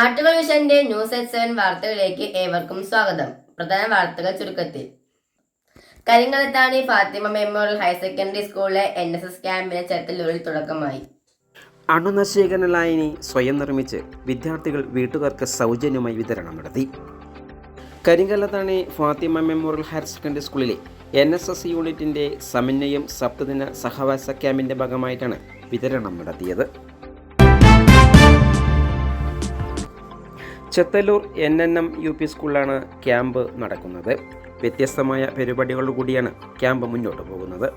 നാട്ടുകൾ വിഷന്റെ news at seven വാർത്തകളിലേക്ക് ഏവർക്കും സ്വാഗതം. പ്രധാന വാർത്തകൾ ചുരുക്കത്തിൽ. Karinkallathani Fathima memorial higher secondary സ്കൂളിലെ എൻ എസ് എസ് ക്യാമ്പിന് ചെത്തല്ലൂരിൽ തുടക്കമായി. അണുനശീകരണ ലായനി സ്വയം നിർമ്മിച്ച് വിദ്യാർത്ഥികൾ വീട്ടുകാർക്ക് സൗജന്യമായി വിതരണം നടത്തി. Karinkallathani Fathima memorial higher secondary സ്കൂളിലെ എൻ എസ് എസ് യൂണിറ്റിന്റെ സമന്വയം സപ്തദിന സഹവാസ ക്യാമ്പിന്റെ ഭാഗമായിട്ടാണ് വിതരണം നടത്തിയത്. Chethallur N N M U P സ്കൂളിലാണ് ക്യാമ്പ് നടക്കുന്നത്. വ്യത്യസ്തമായ പരിപാടികളോടുകൂടിയാണ് ക്യാമ്പ് മുന്നോട്ട് പോകുന്നത്.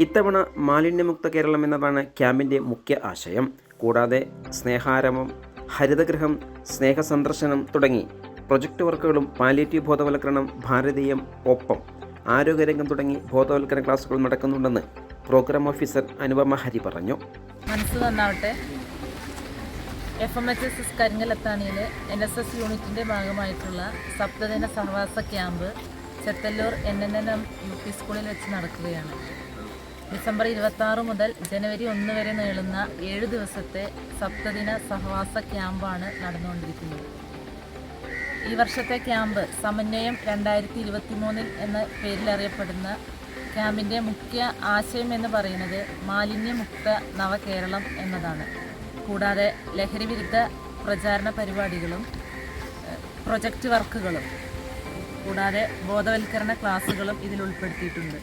ഇത്തവണ മാലിന്യമുക്ത കേരളം എന്നതാണ് ക്യാമ്പിന്റെ മുഖ്യ ആശയം. കൂടാതെ സ്നേഹാരമം ഹരിതഗൃഹം സ്നേഹസന്ദർശനം തുടങ്ങി പ്രൊജക്ട് വർക്കുകളും പാലിയേറ്റീവ് ബോധവൽക്കരണം ഭാരതീയം ഒപ്പം ആരോഗ്യരംഗം തുടങ്ങി ബോധവൽക്കരണ ക്ലാസ്സുകൾ നടക്കുന്നുണ്ടെന്ന് പ്രോഗ്രാം ഓഫീസർ അനുപമ ഹരി പറഞ്ഞു. മനസ്സ് F M H S S കരിങ്കലത്താണിയിൽ N S S യൂണിറ്റിന്റെ ഭാഗമായിട്ടുള്ള സപ്തദിന സഹവാസ camp Chethallur N N N M U P സ്കൂളിൽ വെച്ച് നടക്കുകയാണ്. ഡിസംബർ ഇരുപത്താറ് മുതൽ ജനുവരി ഒന്ന് വരെ നീളുന്ന ഏഴ് ദിവസത്തെ സപ്തദിന സഹവാസ ക്യാമ്പാണ് നടന്നുകൊണ്ടിരിക്കുന്നത്. ഈ വർഷത്തെ ക്യാമ്പ് സമന്വയം രണ്ടായിരത്തി ഇരുപത്തി മൂന്നിൽ എന്ന പേരിൽ അറിയപ്പെടുന്ന ക്യാമ്പിന്റെ മുഖ്യ ആശയം എന്ന് പറയുന്നത് മാലിന്യമുക്ത നവകേരളം എന്നതാണ്. കൂടാതെ ലഹരി വിരുദ്ധ പ്രചാരണ പരിപാടികളും പ്രൊജക്റ്റ് വർക്കുകളും കൂടാതെ ബോധവൽക്കരണ ക്ലാസ്സുകളും ഇതിൽ ഉൾപ്പെടുത്തിയിട്ടുണ്ട്.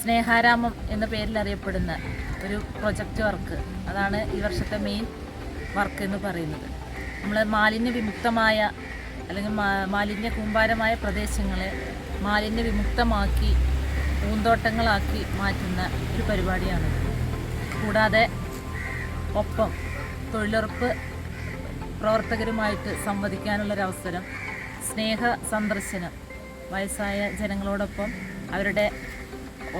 സ്നേഹാരാമം എന്ന പേരിൽ അറിയപ്പെടുന്ന ഒരു പ്രൊജക്റ്റ് വർക്ക്. അതാണ് ഈ വർഷത്തെ മെയിൻ വർക്ക് എന്ന് പറയുന്നത്. നമ്മൾ മാലിന്യ വിമുക്തമായ അല്ലെങ്കിൽ മാലിന്യ കൂമ്പാരമായ പ്രദേശങ്ങളെ മാലിന്യ വിമുക്തമാക്കി പൂന്തോട്ടങ്ങളാക്കി മാറ്റുന്ന ഒരു പരിപാടിയാണ് കൂടാതെ ഒപ്പം തൊഴിലുറപ്പ് പ്രവർത്തകരുമായിട്ട് സംവദിക്കാനുള്ളൊരവസരം സ്നേഹ സന്ദർശനം വയസ്സായ ജനങ്ങളോടൊപ്പം അവരുടെ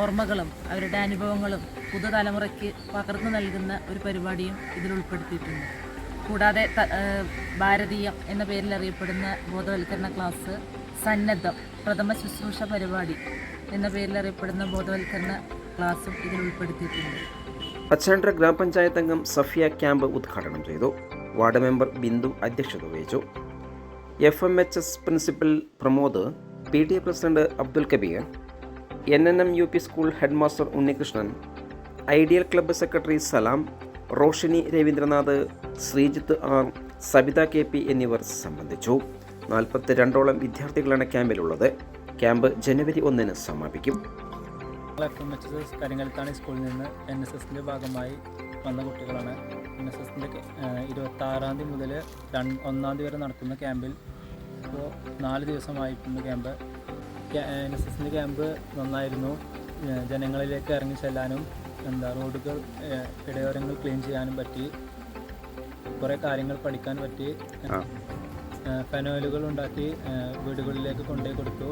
ഓർമ്മകളും അവരുടെ അനുഭവങ്ങളും പുതുതലമുറയ്ക്ക് പകർന്നു നൽകുന്ന ഒരു പരിപാടിയും ഇതിൽ ഉൾപ്പെടുത്തിയിട്ടുണ്ട്. കൂടാതെ ഭാരതീയം എന്ന പേരിൽ അറിയപ്പെടുന്ന ബോധവൽക്കരണ ക്ലാസ് സന്നദ്ധം പ്രഥമ ശുശ്രൂഷ പരിപാടി എന്ന പേരിൽ അറിയപ്പെടുന്ന ബോധവൽക്കരണ ക്ലാസ്സും ഇതിൽ ഉൾപ്പെടുത്തിയിട്ടുണ്ട്. പച്ചാണ്ടര ഗ്രാമപഞ്ചായത്ത് അംഗം സഫിയ ക്യാമ്പ് ഉദ്ഘാടനം ചെയ്തു. വാർഡ് മെമ്പർ ബിന്ദു അധ്യക്ഷത വഹിച്ചു. F M H S principal Pramod P T A president Abdul Kabeer N N M U P school headmaster Unnikrishnan ideal club secretary Salam Roshini Raveendranath Sreejith R Sabitha K P എന്നിവർ സംബന്ധിച്ചു. നാൽപ്പത്തി രണ്ടോളം വിദ്യാർത്ഥികളാണ് ക്യാമ്പിലുള്ളത്. Camp ജനുവരി ഒന്നിന് സമാപിക്കും. M H S Karinkallathani സ്കൂളിൽ നിന്ന് N S എസിന്റെ ഭാഗമായി വന്ന കുട്ടികളാണ്. എൻ എസ് എസിന്റെ ഇരുപത്തി ആറാം തീയതി മുതൽ രണ്ട് ഒന്നാം തീയതി വരെ നടത്തുന്ന ക്യാമ്പിൽ ഇപ്പോൾ നാല് ദിവസമായിട്ടുണ്ട് ക്യാമ്പ് എൻ എസ് എസിന്റെ ക്യാമ്പ് നന്നായിരുന്നു. ജനങ്ങളിലേക്ക് ഇറങ്ങി ചെല്ലാനും എന്താ റോഡുകൾ ഇടയോരങ്ങൾ ക്ലീൻ ചെയ്യാനും പറ്റി. കുറേ കാര്യങ്ങൾ പഠിക്കാൻ പറ്റി. ഫെനോയിലുകൾ ഉണ്ടാക്കി വീടുകളിലേക്ക് കൊണ്ടുപോയി കൊടുത്തു.